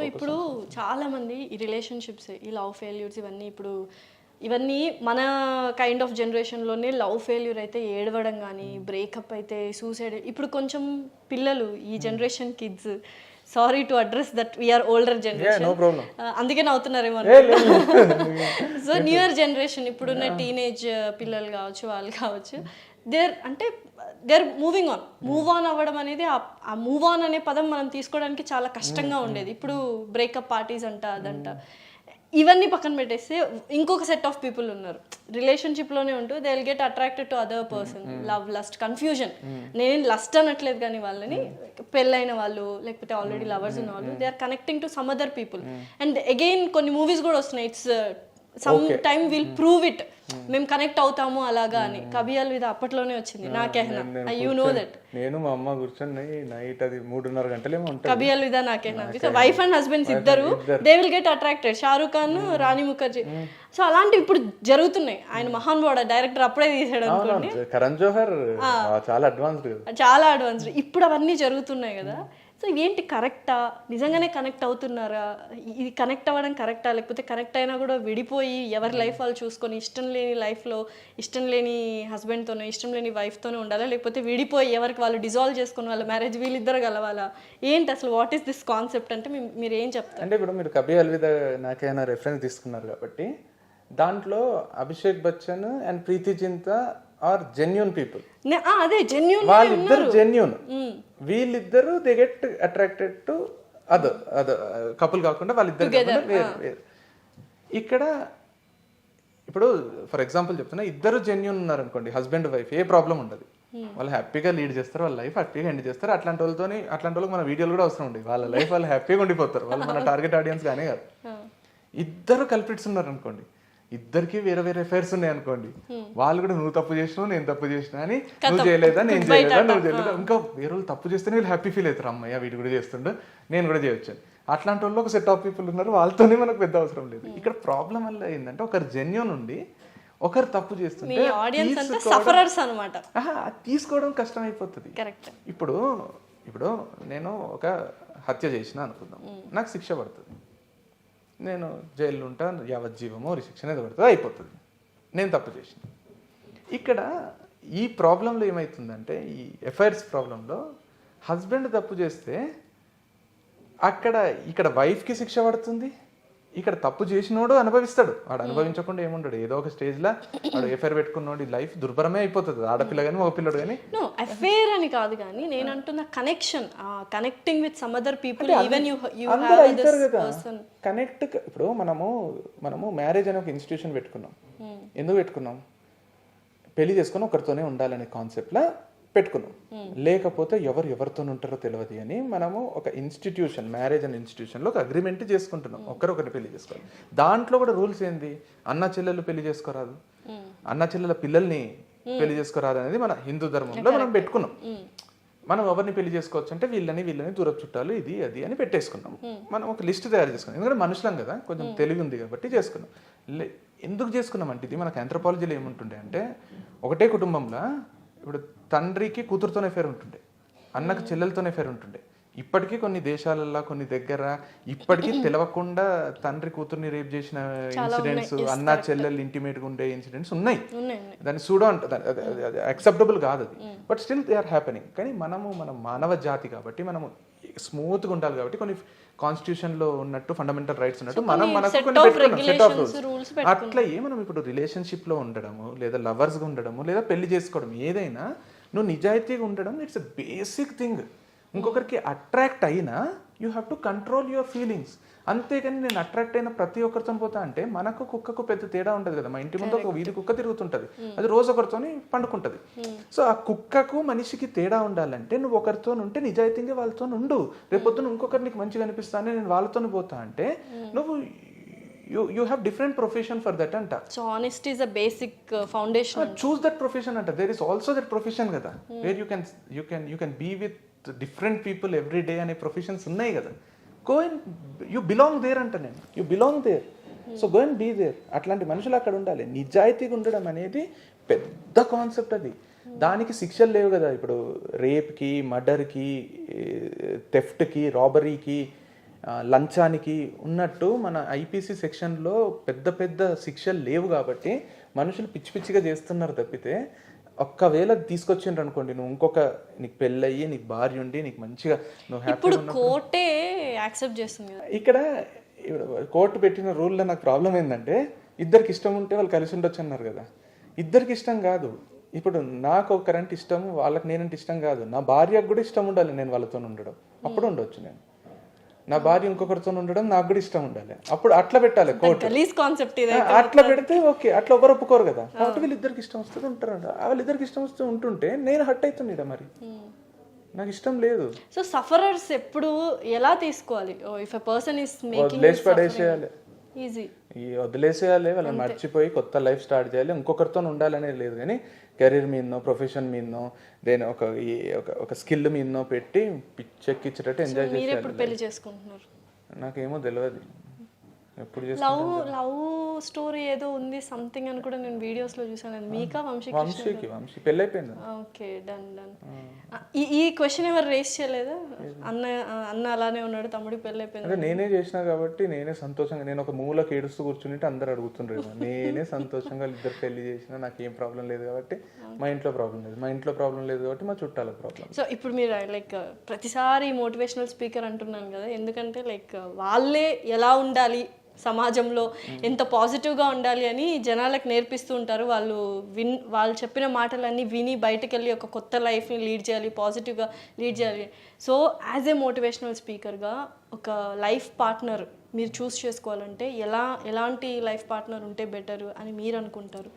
So ఇప్పుడు చాలా మంది ఈ రిలేషన్షిప్స్ ఈ లవ్ ఫెయిల్యూర్స్ ఇవన్నీ ఇప్పుడు ఇవన్నీ మన కైండ్ ఆఫ్ జనరేషన్లోనే లవ్ ఫెయిల్యూర్ అయితే ఏడవడం కానీ బ్రేకప్ అయితే సూసైడ్ ఇప్పుడు కొంచెం పిల్లలు ఈ generation kids sorry to address that we're older generation. అందుకే నవ్వుతున్నారేమో సో న్యూ ఇయర్ జనరేషన్ ఇప్పుడున్న టీనేజ్ పిల్లలు కావచ్చు వాళ్ళు కావచ్చు దేర్ అంటే they're moving on. Move on అవ్వడం అనేది ఆ- మూవ్ ఆన్ అనే పదం మనం తీసుకోవడానికి చాలా కష్టంగా ఉండేది. ఇప్పుడు బ్రేకప్ పార్టీస్ అంట అదంట. ఇవన్నీ పక్కన పెట్టేస్తే ఇంకొక సెట్ ఆఫ్ పీపుల్ ఉన్నారు. రిలేషన్షిప్లోనే ఉంటూ they will get attracted to other person love lust confusion నేను లస్ట్ అనట్లేదు కానీ వాళ్ళని. పెళ్ళైన వాళ్ళు లేకపోతే ఆల్రెడీ లవర్స్ ఉన్న వాళ్ళు they are connecting to some other people and again కొన్ని మూవీస్ కూడా వస్తున్నాయి. It's some time will prove it మేము కనెక్ట్ అవుతాము అలాగా అని. కబియల్ విధ అప్పట్లోనే వచ్చింది. నా కెహనా యూ నో దట్ నేను మా అమ్మ కూర్చొని నైట్ అది మూడున్నర గంటలేమో కబియల్ Alvida Naa Kehna because wife and husbands ఇద్దరు they will get attracted Shahrukh Khan Rani Mukherjee so అలాంటివి ఇప్పుడు జరుగుతున్నాయి. ఆయన మహాన్ వాడ డైరెక్టర్ అప్పుడే తీసాడు అనుకోండి. కరణ్ జోహర్ చాలా అడ్వాన్స్డ్ చాలా అడ్వాన్స్డ్ ఇప్పుడు అవన్నీ జరుగుతున్నాయి కదా. సో ఏంటి కరెక్టా? నిజంగానే కనెక్ట్ అవుతున్నారా? ఇది కనెక్ట్ అవ్వడం కరెక్టా? లేకపోతే కనెక్ట్ అయినా కూడా విడిపోయి ఎవరి లైఫ్ వాళ్ళు చూసుకొని ఇష్టం లేని లైఫ్లో ఇష్టం లేని హస్బెండ్తోనే ఇష్టం లేని వైఫ్తోనే ఉండాలా? లేకపోతే విడిపోయి ఎవరికి వాళ్ళు డిజాల్వ్ చేసుకుని వాళ్ళ మ్యారేజ్ వీళ్ళిద్దరు కలవాలా? ఏంటి అసలు వాట్ ఈస్ దిస్ కాన్సెప్ట్ అంటే మీరు ఏం చెప్తారు? అంటే ఇప్పుడు మీరు కబీ అల్విద నాకైనా రెఫరెన్స్ తీసుకున్నారు కాబట్టి దాంట్లో Abhishek Bachchan and Preity Zinta are genuine people అదే జెన్యున్ వాళ్ళిద్దరు జెన్యున్ వీళ్ళిద్దరు they get attracted to other other couple కాకుండా వాళ్ళిద్దరు వేరు వేరు. ఇక్కడ ఇప్పుడు ఫర్ ఎగ్జాంపుల్ చెప్తున్నా ఇద్దరు జెన్యున్ ఉన్నారు అనుకోండి హస్బెండ్ వైఫ్ ఏ ప్రాబ్లం ఉండదు. వాళ్ళు హ్యాపీగా లీడ్ చేస్తారు వాళ్ళ లైఫ్ హ్యాపీగా ఎండ్ చేస్తారు. అట్లాంటి వాళ్ళతోని అట్లాంటి వాళ్ళకి మన వీడియోలు కూడా అవసరం ఉండేది వాళ్ళ లైఫ్ వాళ్ళు హ్యాపీగా ఉండిపోతారు. వాళ్ళు మన టార్గెట్ ఆడియన్స్ కానీ కాదు. ఇద్దరు కల్పిట్స్ ఉన్నారు అనుకోండి ఇద్దరికి వేరే వేరే అఫైర్స్ ఉన్నాయి అనుకోండి. వాళ్ళు కూడా నువ్వు తప్పు చేసినావు నేను తప్పు చేసినా అని నువ్వు చేయలేదా నేను చేయలేదా నువ్వు చేయలేదా? ఇంకా వేరే వాళ్ళు తప్పు చేస్తే వీళ్ళు హ్యాపీ ఫీల్ అవుతారు. అమ్మయ్య వీడు కూడా చేస్తుండే నేను కూడా చేయొచ్చు. అట్లాంటి వాళ్ళు ఒక సెట్ ఆఫ్ పీపుల్ ఉన్నారు వాళ్ళతోనే మనకు పెద్ద అవసరం లేదు. ఇక్కడ ప్రాబ్లం వల్ల ఏంటంటే ఒకరు జెన్యున్ ఉండి ఒకరు తప్పు చేస్తుంటే తీసుకోవడం- కష్టం అయిపోతుంది ఇప్పుడు ఇప్పుడు నేను ఒక హత్య చేసిన అనుకుందాం. నాకు శిక్ష పడుతుంది. నేను జైల్లో ఉంటా యావజ్జీవమో రిశిక్షణ ఏదో పడుతుంది అయిపోతుంది. నేను తప్పు చేసిన ఇక్కడ ఈ ప్రాబ్లంలో ఏమవుతుందంటే ఈ ఎఫ్ఐఆర్స్ ప్రాబ్లంలో హస్బెండ్ తప్పు చేస్తే అక్కడ ఇక్కడ వైఫ్కి శిక్ష పడుతుంది ఇక్కడ తప్పు చేసినోడు అనుభవిస్తాడు. వాడు అనుభవించకుండా ఏముండడు. ఏదో ఒక స్టేజ్లో వాడు ఎఫ్ఐఆర్ పెట్టుకున్నోడి లైఫ్ దుర్భరమే అయిపోతుంది. ఆడపిల్ల కానీ మగ పిల్లడు కానీ నో అని కాదు కానీ నేను అంటున్న connection connecting with some other people even you connect ఇప్పుడు మనము మనము మ్యారేజ్ అనే ఒక ఇన్స్టిట్యూషన్ పెట్టుకున్నాం. ఎందుకు పెట్టుకున్నాం? పెళ్ళి చేసుకొని ఒకరితోనే ఉండాలనే కాన్సెప్ట్లో పెట్టుకున్నాం. లేకపోతే ఎవరు ఎవరితో ఉంటారో తెలియదు అని మనము ఒక ఇన్స్టిట్యూషన్ మ్యారేజ్ అనే ఇన్స్టిట్యూషన్లో ఒక అగ్రిమెంట్ చేసుకుంటున్నాం. ఒకరొకరు పెళ్ళి చేసుకోవాలి. దాంట్లో కూడా రూల్స్ ఏంది? అన్న చెల్లెలు పెళ్ళి చేసుకోరాదు. అన్న చెల్లెల పిల్లల్ని పెళ్ళి చేసుకోరాదు అనేది మన హిందూ ధర్మంలో మనం పెట్టుకున్నాం. మనం ఎవరిని పెళ్ళి చేసుకోవచ్చు అంటే వీళ్ళని వీళ్ళని దూరపు చుట్టాలు ఇది అది అని పెట్టేసుకున్నాం మనం ఒక లిస్ట్ తయారు చేసుకున్నాం. ఎందుకంటే మనుషులం కదా కొంచెం తెలివి ఉంది కాబట్టి చేసుకున్నాం. ఎందుకు చేసుకున్నాం అంటే ఇది మనకు ఆంథ్రపాలజీలో ఏముంటుండే అంటే ఒకటే కుటుంబంలో ఇప్పుడు తండ్రికి కూతురుతోనే ఫేర్ ఉంటుండే. అన్నకు చెల్లెలతోనే ఫేర్ ఉంటుండే. ఇప్పటికీ కొన్ని దేశాలల్లో కొన్ని దగ్గర ఇప్పటికీ తెలవకుండా తండ్రి కూతుర్ని రేప్ చేసిన ఇన్సిడెంట్స్ అన్న చెల్లెలు ఇంటిమేట్గా ఉండే ఇన్సిడెంట్స్ ఉన్నాయి. దాన్ని సూడో అంట అక్సెప్టబుల్ కాదు అది. But still they are happening కానీ మనము మన మానవ జాతి కాబట్టి మనము స్మూత్గా ఉండాలి కాబట్టి కొన్ని కాన్స్టిట్యూషన్లో ఉన్నట్టు ఫండమెంటల్ రైట్స్ ఉన్నట్టు మనం మనకు కొన్ని సెట్ ఆఫ్ రూల్స్ rules అట్లా ఏ మనం ఇప్పుడు రిలేషన్షిప్లో ఉండడము లేదా లవర్స్గా ఉండడము లేదా పెళ్ళి చేసుకోవడం ఏదైనా నువ్వు నిజాయితీగా ఉండడం ఇట్స్ బేసిక్ థింగ్ ఇంకొకరికి అట్రాక్ట్ అయినా you have to control your feelings అంతేగాని నేను అట్రాక్ట్ అయిన ప్రతి ఒక్కరితో పోతా అంటే మనకు కుక్కకు పెద్ద తేడా ఉండదు కదా మా ఇంటి ముందు ఒక వీధి కుక్క తిరుగుతుంటది. అది రోజు ఒకరితోని పండుకుంటది. సో ఆ కుక్కకు మనిషికి తేడా ఉండాలంటే నువ్వు ఒకరితో ఉంటే నిజాయితీగా వాళ్ళతో ఉండు. రేపొద్దున ఇంకొకరు నీకు మంచిగా అనిపిస్తానే నేను వాళ్ళతో పోతా అంటే నువ్వు you you have different profession for that అంట so honest is a basic foundation choose that profession అంట there is also that profession కదా where you can you can you can be with different people every day అనే professions ఉన్నాయి కదా go and you belong there అంట నేను you belong there so go and be there అట్లాంటి మనుషులు అక్కడ ఉండాలి నిజాయితీగా ఉండడం అనేది పెద్ద కాన్సెప్ట్ అది దానికి శిక్షలు లేవు కదా ఇప్పుడు రేప్కి మర్డర్కి థెఫ్ట్కి రాబరీకి లంచానికి ఉన్నట్టు మన ఐపీసీ సెక్షన్లో పెద్ద పెద్ద శిక్షలు లేవు కాబట్టి మనుషులు పిచ్చి పిచ్చిగా చేస్తున్నారు తప్పితే ఒక్కవేళ తీసుకొచ్చిండ్రు అనుకోండి నువ్వు ఇంకొక నీకు పెళ్ళయ్యి నీకు భార్య ఉండి నీకు మంచిగా నువ్వు హ్యాపీ కోర్టే యాక్సెప్ట్ చేస్తుంది ఇక్కడ కోర్టు పెట్టిన రూల్లో నాకు ప్రాబ్లం ఏంటంటే ఇద్దరికి ఇష్టం ఉంటే వాళ్ళు కలిసి ఉండొచ్చు అన్నారు కదా. ఇద్దరికి ఇష్టం కాదు. ఇప్పుడు నాకు ఒకరంటే ఇష్టం వాళ్ళకి నేనంటే ఇష్టం కాదు. నా భార్యకు కూడా ఇష్టం ఉండాలి నేను వాళ్ళతో ఉండడం. అప్పుడు ఉండొచ్చు నేను. నా భార్య ఇంకొకరితో ఉండడం నాకు కూడా ఇష్టం ఉండాలి. అప్పుడు అట్లా పెట్టాలి కోర్టు కాన్సెప్ట్ అట్లా పెడితే ఓకే అట్లా ఎవరు ఒప్పుకోరు కదా. కాబట్టి వీళ్ళిద్దరికి ఇష్టం వస్తుంది ఉంటారంట. వాళ్ళిద్దరికి ఇష్టం వస్తూ ఉంటుంటే నేను హట్ అవుతుంది ఈడ మరి నాకు ఇష్టం లేదు. సో సఫరర్స్ ఎప్పుడు ఎలా తీసుకోవాలి? If a person is making వదిలేసి పడేసేయాలి. ఈజీ ఈ వదిలేసేయాలి వాళ్ళని మర్చిపోయి కొత్త లైఫ్ స్టార్ట్ చేయాలి. ఇంకొకరితో ఉండాలనేది లేదు కానీ కెరీర్ మీదనో ప్రొఫెషన్ మీదనో దేని ఒక ఈ- ఒక ఒక స్కిల్ మీదనో పెట్టి పిచ్చెక్కిచ్చేటట్టు ఎంజాయ్ పెళ్ళి చేసుకుంటున్నారు? నాకేమో తెలియదు లవ్ లవ్ స్టోరీ ఏదో ఉంది సంథింగ్ అని కూడా నేను వీడియోస్లో చూసాను మీకా వంశీ వంశీకి వంశీ. పెళ్ళైపోయింది. Okay done done. ఈ ఈ క్వశ్చన్ ఎవరు రేస్ చేయలేదా? అన్న అన్న అలానే ఉన్నాడు తమ్ముడికి పెళ్ళి అయిపోయింది అంటే నేనే చేసినా కాబట్టి నేనే సంతోషంగా నేను ఒక మూలకి ఏడుస్తూ కూర్చుంటే అందరు అడుగుతుండ్రు నేనే సంతోషంగా ఇద్దరు పెళ్ళి చేసినా నాకు ఏం ప్రాబ్లం లేదు కాబట్టి మా ఇంట్లో ప్రాబ్లం లేదు. మా ఇంట్లో ప్రాబ్లం లేదు కాబట్టి మా చుట్టాల ప్రాబ్లం సో ఇప్పుడు మీరు లైక్ ప్రతిసారి మోటివేషనల్ స్పీకర్ అంటున్నాను కదా. ఎందుకంటే లైక్ వాళ్ళే ఎలా ఉండాలి సమాజంలో ఎంత పాజిటివ్గా ఉండాలి అని జనాలకు నేర్పిస్తూ ఉంటారు. వాళ్ళు విన్ వాళ్ళు చెప్పిన మాటలన్నీ విని బయటకు వెళ్ళి ఒక కొత్త లైఫ్ని లీడ్ చేయాలి పాజిటివ్గా లీడ్ చేయాలి. సో యాజ్ ఏ మోటివేషనల్ స్పీకర్గా ఒక లైఫ్ పార్ట్నర్ మీరు చూస్ చేసుకోవాలంటే ఎలా ఎలాంటి లైఫ్ పార్ట్నర్ ఉంటే బెటర్ అని మీరు అనుకుంటారు?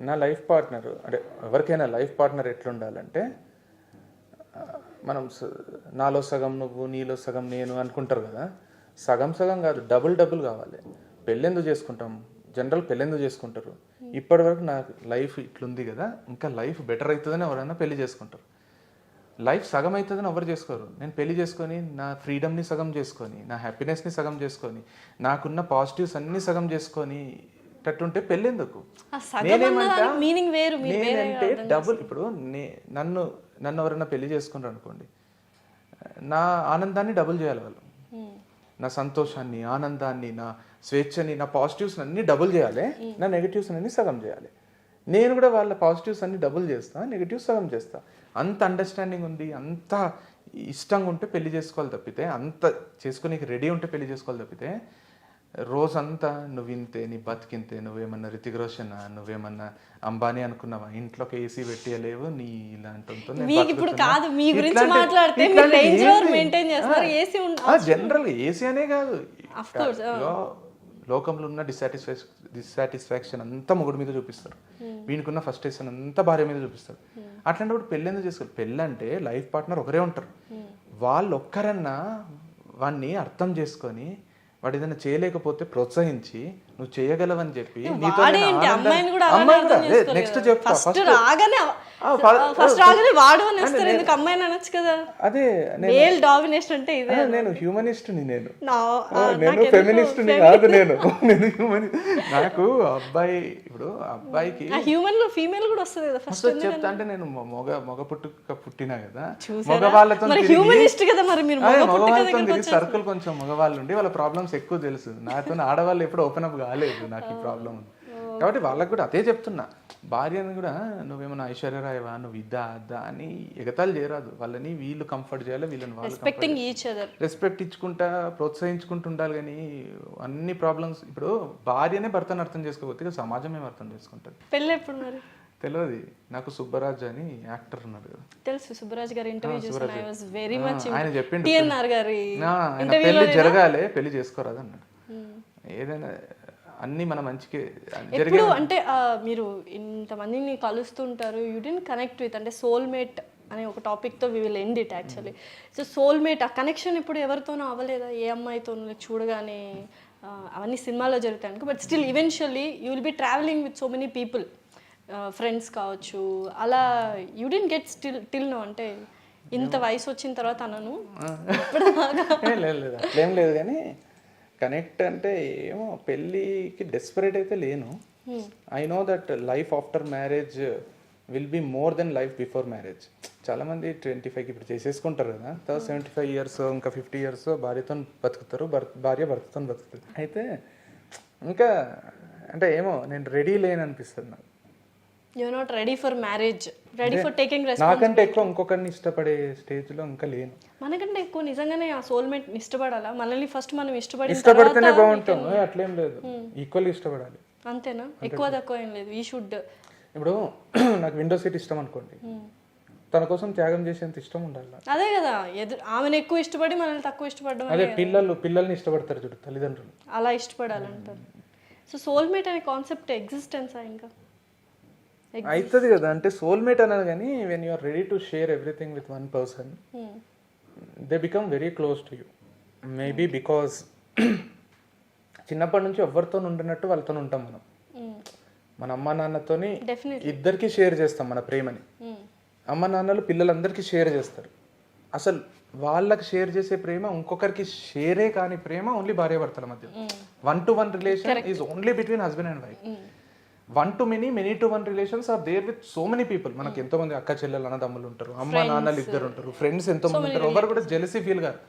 నా లైఫ్ పార్ట్నర్ అంటే ఎవరికైనా లైఫ్ పార్ట్నర్ ఎట్లుండాలంటే మనం స- నాలో సగం నువ్వు నీలో సగం నేను అనుకుంటారు కదా. సగం సగం కాదు డబుల్ డబుల్ కావాలి. పెళ్ళెందుకు చేసుకుంటాం? జనరల్ పెళ్ళెందుకు చేసుకుంటారు? ఇప్పటి వరకు నా లైఫ్ ఇట్లుంది కదా ఇంకా లైఫ్ బెటర్ అవుతుందని ఎవరైనా పెళ్ళి చేసుకుంటారు. లైఫ్ సగం అవుతుందని ఎవరు చేసుకోరు? నేను పెళ్ళి చేసుకొని నా ఫ్రీడమ్ని సగం చేసుకొని నా హ్యాపీనెస్ని సగం చేసుకొని నాకున్న పాజిటివ్స్ అన్ని సగం చేసుకొని టట్టుంటే పెళ్ళెందుకు? నేనంటే డబుల్ ఇప్పుడు నే నన్ను నన్ను ఎవరైనా పెళ్ళి చేసుకున్నారు అనుకోండి నా ఆనందాన్ని డబుల్ చేయాలి వాళ్ళు. నా సంతోషాన్ని ఆనందాన్ని నా స్వేచ్ఛని నా పాజిటివ్స్ అన్ని డబుల్ చేయాలి. నా నెగిటివ్స్ అన్ని సగం చేయాలి. నేను కూడా వాళ్ళ పాజిటివ్స్ అన్ని డబుల్ చేస్తా నెగిటివ్స్ సగం చేస్తా. అంత అండర్స్టాండింగ్ ఉంది అంత ఇష్టంగా ఉంటే పెళ్ళి చేసుకోవాలి తప్పితే అంత చేసుకుని రెడీ ఉంటే పెళ్ళి చేసుకోవాలి తప్పితే రోజంతా నువ్వు ఇంతే నీ బతికింతే నువ్వేమన్నా రితిక్ రోషన్ నువ్వేమన్నా అంబానీ అనుకున్నావా? ఇంట్లోకి ఏసీ పెట్టియలేవు నీ ఇలాంటి ఇప్పుడు కాదు మీ గురించి మాట్లాడితే జనరల్ ఏసీ అనే కాదు. లోకంలో ఉన్న డిసాటిస్ఫాక్షన్ డిస్సాటిస్ఫాక్షన్ అంతా మొగుడు మీద చూపిస్తారు. వీనికున్న ఫ్రస్ట్రేషన్ అంతా భార్య మీద చూపిస్తారు. అట్లాంటప్పుడు పెళ్ళి ఎందుకు చేసుకోవాలి పెళ్ళి అంటే లైఫ్ పార్ట్నర్ ఒకరే ఉంటారు. వాళ్ళు ఒక్కరన్నా వాడిని అర్థం చేసుకొని వాడు ఏదైనా చేయలేకపోతే ప్రోత్సహించి నువ్వు చేయగలవని చెప్పి నీతో అమ్మాయిని కూడా నెక్స్ట్ చెప్తా ఫస్ట్ రాగానే ఫస్ట్ రాగానే వాడు అని వస్తారు ఎందుకు అమ్మాయిని అనొచ్చు కదా? అదే మేల్ డామినేషన్ అంటే ఇదే నేను హ్యూమనిస్ట్ని నేను. నా ఆ, నేను ఫెమినిస్ట్ కాదు నేను. నేను హ్యూమన్ నాకు అబ్బాయి ఇప్పుడు అబ్బాయికి హ్యూమన్లో ఫీమేల్ కూడా వస్తుంది కదా ఫస్ట్ చెప్తా అంటే నేను మగ మగ పుట్టుక పుట్టినా కదా? మగవాళ్ళతో మరి తిరిగి- హ్యూమనిస్ట్ కదా మరి మీరు? మగ మగవాళ్ళతో తిరిగి సర్కిల్ కొంచెం మగవాళ్ళు ఉండి వాళ్ళ ప్రాబ్లమ్స్ ఎక్కువ తెలుసు. నాతో ఆడవాళ్ళు ఎప్పుడు ఓపెన్ అప్ కాలేదు నాకు ఈ ప్రాబ్లం కాబట్టి వాళ్ళకి కూడా అదే చెప్తున్నా. భార్యని కూడా నువ్వేమన్నా ఐశ్వర్యరాయవా నువ్వు ఇద్దా అద్దా అని ఎగతాలు చేయరాదు. వాళ్ళని వీళ్ళు కంఫర్ట్ చేయాలి వీళ్ళని వాళ్ళు రెస్పెక్ట్ ఇచ్చుకుంటా ప్రోత్సహించుకుంటూ ఉండాలి కానీ అన్ని ప్రాబ్లమ్స్ ఇప్పుడు భార్యనే భర్తను అర్థం చేసుకోకపోతే ఇక సమాజం ఏం అర్థం చేసుకుంటుంది. పెళ్ళి ఎప్పుడు మరి? తెలియదు నాకు సుబ్బరాజ్ అని యాక్టర్ ఉన్నాడు కదా. తెలుసు సుబ్బరాజ్ గారి ఇంటర్వ్యూ చూసిన ఐ వాస్ వెరీ మచ్ ఆయన చెప్పిండు టిఎన్ఆర్ గారి పెళ్ళి జరగాలి పెళ్ళి చేసుకోరాదు అన్నాడు ఏదైనా అన్ని మన మంచికి ఎప్పుడు అంటే మీరు ఇంతమందిని కలుస్తుంటారు యూ డెంట్ కనెక్ట్ విత్ అంటే సోల్మేట్ అనే ఒక టాపిక్తో we will end it actually so soulmate ఆ కనెక్షన్ ఇప్పుడు ఎవరితోనూ అవ్వలేదా? ఏ అమ్మాయితోనూ చూడగానే అవన్నీ సినిమాలో జరుగుతాయి అనుకో but still eventually you will be travelling with so many people friends కావచ్చు. అలా you don't get still till no అంటే ఇంత వయసు వచ్చిన తర్వాత అనను. లేదు కానీ కనెక్ట్ అంటే ఏమో పెళ్ళికి డెస్పరేట్ అయితే లేను. I know that life after marriage will be more then life before marriage చాలా మంది ట్వంటీ ఫైవ్కి ఇప్పుడు చేసేసుకుంటారు కదా. తర్వాత సెవెంటీ ఫైవ్ ఇయర్స్ ఇంకా ఫిఫ్టీ ఇయర్స్ భార్యతో బతుకుతారు భార్య భర్తతో బతుకుతుంది అయితే ఇంకా అంటే ఏమో నేను రెడీ లేని అనిపిస్తుంది నాకు. You not ready for marriage ready for taking నాకంటే ఎక్కువ ఇంకొకరిని ఇష్టపడే స్టేజ్లో ఇంకా లేను. మనకంటే ఎక్కువ నిజంగానే ఆ సోల్మేట్ ఇష్టపడాలా? మనల్ని ఫస్ట్ మనం ఇష్టపడిన ఇష్టపడితేనే బాగుంటాం ఏ, అట్లేం లేదు. ఈక్వల్ ఇష్టపడాలి. అంతేనా? ఎక్కువ తక్కువ ఏం లేదు. ఈ షుడ్ ఇప్పుడు నాకు విండో సీట్ ఇష్టం అనుకోండి. తన కోసం త్యాగం చేసేంత ఇష్టం ఉండాలి. అదే కదా. ఆమెను ఎక్కువ ఇష్టపడి మనల్ని తక్కువ ఇష్టపడడం అదే పిల్లలు పిల్లల్ని ఇష్టపడతారు చూడు తల్లిదండ్రులు. అలా ఇష్టపడాలంటారు. సో సోల్మేట్ అనే కాన్సెప్ట్ ఎగ్జిస్టెన్సా ఇంకా? అవుతుంది కదా అంటే సోల్మేట్ అన్నది కానీ when you are ready to share everything with one person Hmm. They become very close to you maybe because చిన్నప్పటి నుంచి ఎవరితో ఉండినట్టు వాళ్ళతో ఉంటాం మనం. మన అమ్మ నాన్నతోని ఇద్దరికి షేర్ చేస్తాం మన ప్రేమని. అమ్మ నాన్నలు పిల్లలందరికీ షేర్ చేస్తారు. అసలు వాళ్ళకి షేర్ చేసే ప్రేమ ఇంకొకరికి షేరే కాని ప్రేమ ఓన్లీ భార్యాభర్తల మధ్య. One to one relation is only between husband and wife one to many many to one relations are there with so many people మనకి ఎంతో మంది అక్క చెల్లెలు అన్నదమ్ములు ఉంటారు. అమ్మ నాన్నలు ఇద్దరు ఉంటారు. ఫ్రెండ్స్ ఎంతో మంది ఉంటారు. ఎవరు కూడా జెలసీ ఫీల్ గారు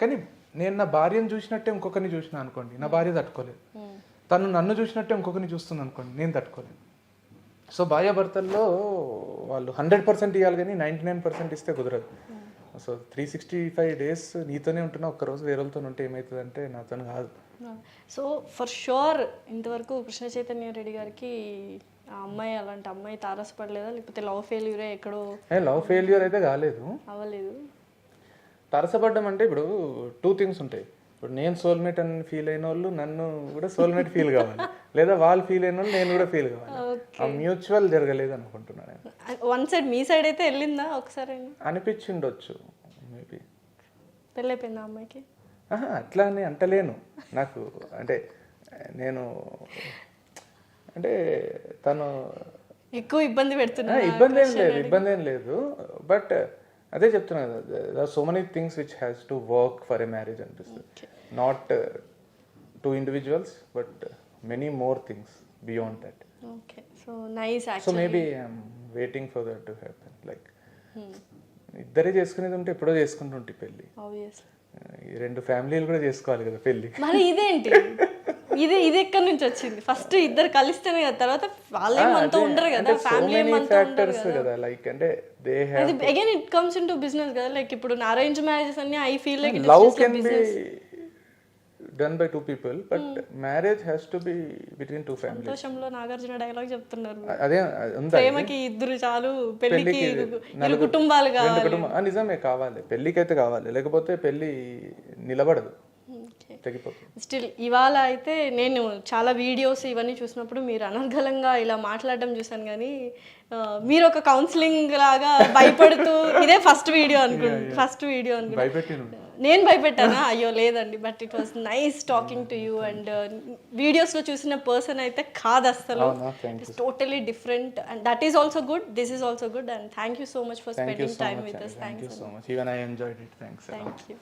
కానీ నేను నా భార్యను చూసినట్టే ఇంకొకరిని చూసిన అనుకోండి నా భార్య తట్టుకోలేదు. తను నన్ను చూసినట్టే ఇంకొకరిని చూస్తుంది అనుకోండి నేను తట్టుకోలేను సో భార్యాభర్తల్లో వాళ్ళు హండ్రెడ్ పర్సెంట్ ఇవ్వాలి కానీ నైంటీ నైన్ పర్సెంట్ ఇస్తే కుదరదు. So three sixty five days నీతోనే ఉంటున్నా ఒక్కరోజు వేరేతో ఉంటే ఏమవుతుందంటే నాతో కాదు. సో ఫర్ షూర్ ఇంతవరకు కృష్ణ చైతన్య రెడ్డి గారికి ఆ అమ్మాయి అలాంటి అమ్మాయి తారసపడలేదా? లేకపోతే లవ్ ఫెయిల్యూరే ఎక్కడో ఏ లవ్ ఫెయిల్యూర్ అయితే కాలేదు. అవ్వలేదు. తరసపడ్డం అంటే ఇప్పుడు టూ థింగ్స్ ఉంటాయి. ఇప్పుడు నేను సోల్మేట్ అని ఫీల్ అయిన వాళ్ళు నన్ను కూడా సోల్మేట్ ఫీల్ కావాలి. లేదా వాళ్ళు ఫీల్ అయిన వాళ్ళు నేను కూడా ఫీల్ కావాలి. ఆ మ్యూచువల్ జరగలేదు అనుకుంటున్నాను నేను. వన్ సైడ్ మీ సైడ్ అయితే వెళ్ళిందా ఒకసారి అనిపించిండొచ్చు మేబీ పెళ్ళైపోయిందా అమ్మాయికి? అట్లా అని అంటలేను. నాకు అంటే నేను అంటే తను ఎక్కువ ఇబ్బంది పెడుతున్నా ఇబ్బంది ఏం లేదు ఇబ్బంది ఏం లేదు. బట్ అదే చెప్తున్నా కదా so many things which has to work for a marriage అనిపిస్తుంది not two individuals but many more things beyond that okay so nice so maybe I'm waiting for that to happen like ఇద్దరే చేసుకునేది ఉంటే ఎప్పుడో చేసుకుంటుంటే పెళ్ళి. రెండు ఫ్యామిలీలు కూడా చేసుకోవాలి కదా పెళ్ళి. మరి ఇదేంటి? ఇది ఇది ఎక్కడి నుంచి వచ్చింది? ఫస్ట్ ఇద్దరు కలిస్తేనే కదా తర్వాత వాళ్ళే మనతో ఉండరు కదా ఫ్యామిలీ ఫ్యాక్టర్స్ కదా. లైక్ అంటే దే అది again it comes into business కదా లైక్ ఇప్పుడు అరేంజ్ మ్యారేజెస్ అన్ని I feel like love can be done by two people but marriage has to be between two family సంతోషంలో నాగార్జున డైలాగ్ చెప్తున్నారు. అదే ప్రేమకి ఇద్దరు చాలు పెళ్ళికి కుటుంబాలు కావాలి. నిజమే కావాలి. పెళ్ళికైతే కావాలి. లేకపోతే పెళ్ళి నిలబడదు. తెగిపోతుంది స్టిల్ ఇవాళ అయితే నేను చాలా వీడియోస్ ఇవన్నీ చూసినప్పుడు మీరు అనర్గళంగా ఇలా మాట్లాడడం చూసాను కానీ మీరు ఒక కౌన్సిలింగ్ లాగా భయపడుతూ ఇదే ఫస్ట్ వీడియో అనుకుంటు ఫస్ట్ వీడియో అనుకుంటా. భయపెట్టి నువ్వు. నేను భయపెట్టానా? అయ్యో లేదండి but it was nice talking to you and వీడియోస్లో చూసిన పర్సన్ అయితే కాదు అసలు totally different and that is also good this is also good and thank you so much for spending time with us thank you so much even I enjoyed it thanks thank you